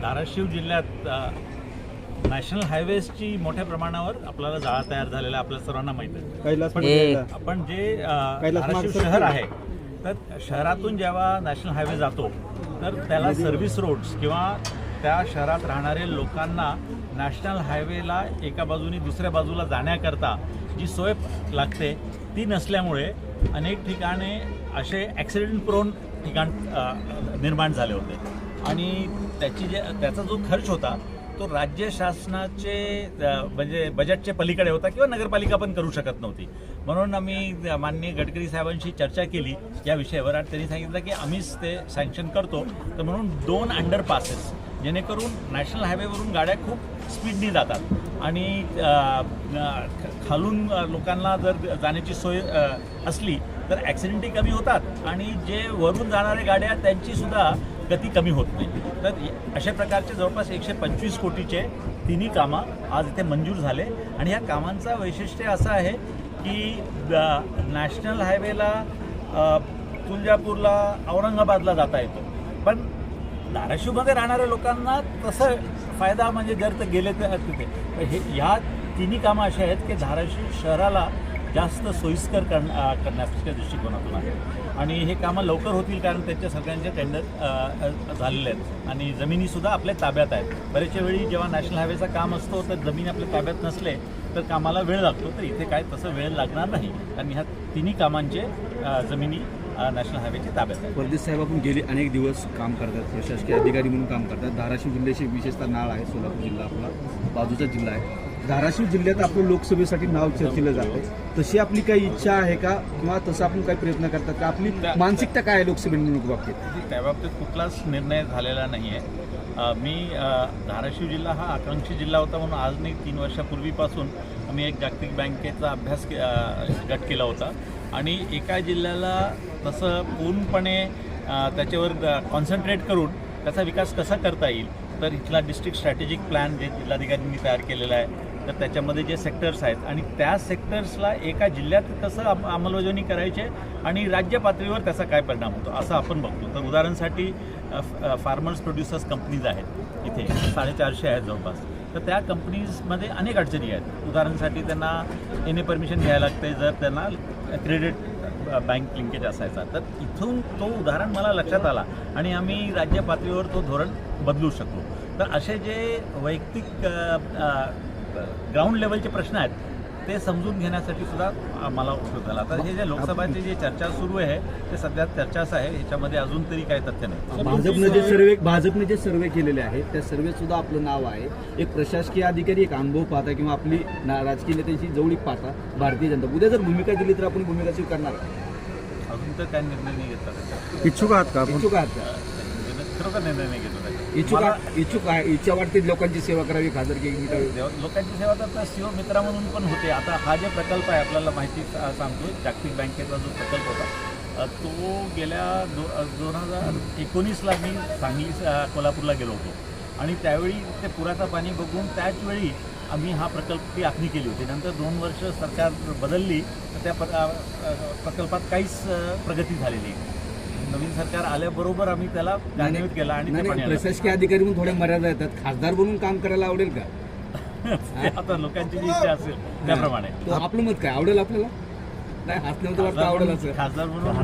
धाराशिव जिल्ह्यात नॅशनल हायवेजची मोठ्या प्रमाणावर आपल्याला जाळा तयार झालेला आपल्या सर्वांना माहीत आहे. आपण जे धाराशिव शहर आहे तर शहरातून जेव्हा नॅशनल हायवे जातो तर त्याला सर्व्हिस रोड्स किंवा त्या शहरात राहणारे लोकांना नॅशनल हायवेला एका बाजूनी दुसऱ्या बाजूला जाण्याकरता जी सोय लागते ती नसल्यामुळे अनेक ठिकाणी असे ॲक्सिडेंट प्रोन ठिकाण निर्माण झाले होते. आणि त्याची जे त्याचा जो खर्च होता तो राज्य शासनाचे म्हणजे बजेटचे पलीकडे होता किंवा नगरपालिका पण करू शकत नव्हती. म्हणून आम्ही माननीय गडकरी साहेबांशी चर्चा केली या विषयावर. आणि त्यांनी सांगितलं की आम्हीच ते सँक्शन करतो. तर म्हणून दोन अंडरपासेस जेणेकरून नॅशनल हायवेवरून गाड्या खूप स्पीडनी जातात. आणि खालून लोकांना जर जाण्याची सोय असली तर ॲक्सिडेंटही कमी होतात. आणि जे वरून जाणाऱ्या गाड्या त्यांची सुद्धा गती कमी होत नाही. तर अशा प्रकारचे जवळपास एकशे पंचवीस कोटीचे तिन्ही कामं आज इथे मंजूर झाले. आणि ह्या कामांचा वैशिष्ट्य असं आहे की नॅशनल हायवेला तुळजापूरला औरंगाबादला जाता येतो. पण धाराशिवमध्ये राहणाऱ्या लोकांना तसं फायदा म्हणजे जर तर गेले तर तिथे. हे ह्या तिन्ही कामं अशी आहेत की धाराशिव शहराला जास्त सोयीस्कर करण्या करण्याच्या दृष्टिकोनातून आहे. आणि हे कामं लवकर होतील कारण त्याच्या सगळ्यांचे टेंडर झालेले आहेत. आणि जमिनीसुद्धा आपल्या ताब्यात आहेत. बरेचशा वेळी जेव्हा नॅशनल हायवेचं काम असतो तर जमीन आपल्या ताब्यात नसले तर कामाला वेळ लागतो. तर इथे काय तसं वेळ लागणार नाही. कारण ह्या तिन्ही कामांचे जमिनी नॅशनल हायवेच्या ताब्यात आहे परदेश साहेब आपण गेले अनेक दिवस काम करतात. प्रशासकीय अधिकारी म्हणून काम करतात. धाराशिव जिल्ह्याशी विशेषतः नाळ आहे सोलापूर जिल्हा आपला. बाजूचा जिल्हा आहे. धाराशिव जिल्ह्यात आपलं लोकसभेसाठी नाव चर्चेलं जातं तशी आपली काही इच्छा आहे का? किंवा तसं आपण काही प्रयत्न करतात का? आपली मानसिकता काय आहे लोकसभा निवडणूक बाबतीत? त्या बाबतीत कुठलाच निर्णय झालेला नाही आहे. मी धाराशिव जिल्हा हा आकांक्षी जिल्हा होता म्हणून आज नाही तीन वर्षापूर्वीपासून आम्ही एक जागतिक बँकेचा अभ्यास के- गट केला होता. आणि एका जिल्ह्याला तसं पूर्णपणे त्याच्यावर कॉन्सन्ट्रेट करून त्याचा विकास कसा करता येईल? तर इथला डिस्ट्रिक्ट स्ट्रॅटेजिक प्लॅन जे जिल्हाधिकाऱ्यांनी तयार केलेला आहे तर त्याच्यामध्ये जे सेक्टर्स आहेत. आणि त्या सेक्टर्सला एका जिल्ह्यात कसं अंमलबजावणी करायचे आणि राज्य पातळीवर त्याचा काय परिणाम होतो असं आपण बघतो. तर उदाहरणासाठी फार्मर्स प्रोड्युसर्स कंपनीज आहेत इथे साडेचारशे आहेत जवळपास. तर त्या कंपनीजमध्ये अनेक अडचणी आहेत. उदाहरणासाठी त्यांना एन ए परमिशन घ्यायला लागते जर त्यांना क्रेडिट बँक लिंकेज असायचा. तर इथून तो उदाहरण मला लक्षात आला आणि आम्ही राज्य पातळीवर तो धोरण बदलू शकलो. तर असे जे वैयक्तिक ग्राउंड लेवलचे प्रश्न आहेत ते समजून घेण्यासाठी सुद्धा मला उपयोग झाला. तर हे जे लोकसभाची जी चर्चा सुरू आहे ते सध्या चर्चाच आहे ह्याच्यामध्ये अजून तरी काही तथ्य नाही. भाजपनं जे सर्वे भाजपने जे सर्वे केलेले आहेत त्या सर्वेत सुद्धा आपलं नाव आहे. एक प्रशासकीय अधिकारी एक अनुभव पाहता किंवा आपली ना- राजकीय नेत्यांची जवळीक पाहता भारतीय जनता. उद्या जर भूमिका दिली तर आपण भूमिका स्वीकारणार अजून तर काही निर्णय नाही घेतला इच्छुक आहात का इच्छुक आहात का? खरोखर निर्णय त्याच्यात. इच्छुक मला- इच्छुक आहे. इच्छा वाटते लोकांची सेवा करावी खासदारकी देव- लोकांची सेवा तर सीओ मित्रा म्हणून पण होते. आता हा जे प्रकल्प आहे आपल्याला माहिती सा- सांगतो जागतिक बँकेचा जो प्रकल्प होता अ, तो गेल्या दो अ, दोन हजार एकोणीसला मी सांगली अ, कोल्हापूरला गेलो होतो. आणि त्यावेळी ते पुराचं पाणी बघून त्याच वेळी आम्ही हा प्रकल्पची आखणी केली होती. नंतर दोन वर्ष सरकार बदलली तर त्या प्र- अ, अ, प्रकल्पात काहीच अ, प्रगती झालेली नाही. नवीन सरकार आल्याबरोबर आम्ही त्याला कार्यान्वित केला आणि. प्रशासकीय अधिकारी म्हणून थोड्या मर्यादा येतात. खासदार बनून काम करायला आवडेल का? आता लोकांची जी इच्छा असेल त्याप्रमाणे. आपलं मत काय? आवडेल आपल्याला? नाही वाटतं आवडेल असं खासदार म्हणून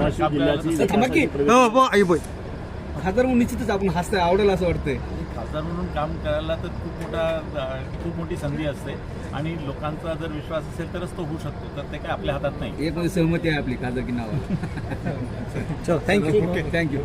खासदार म्हणून निश्चितच आपण हसतंय आवडेल असं वाटतंय. खासदार म्हणून काम करायला तर खूप मोठा खूप मोठी संधी असते. आणि लोकांचा जर विश्वास असेल तरच तो होऊ शकतो तर ते काय आपल्या हातात नाही. एक मध्ये सहमती आहे आपली खासदारकी नावावर. चल थँक्यू थँक्यू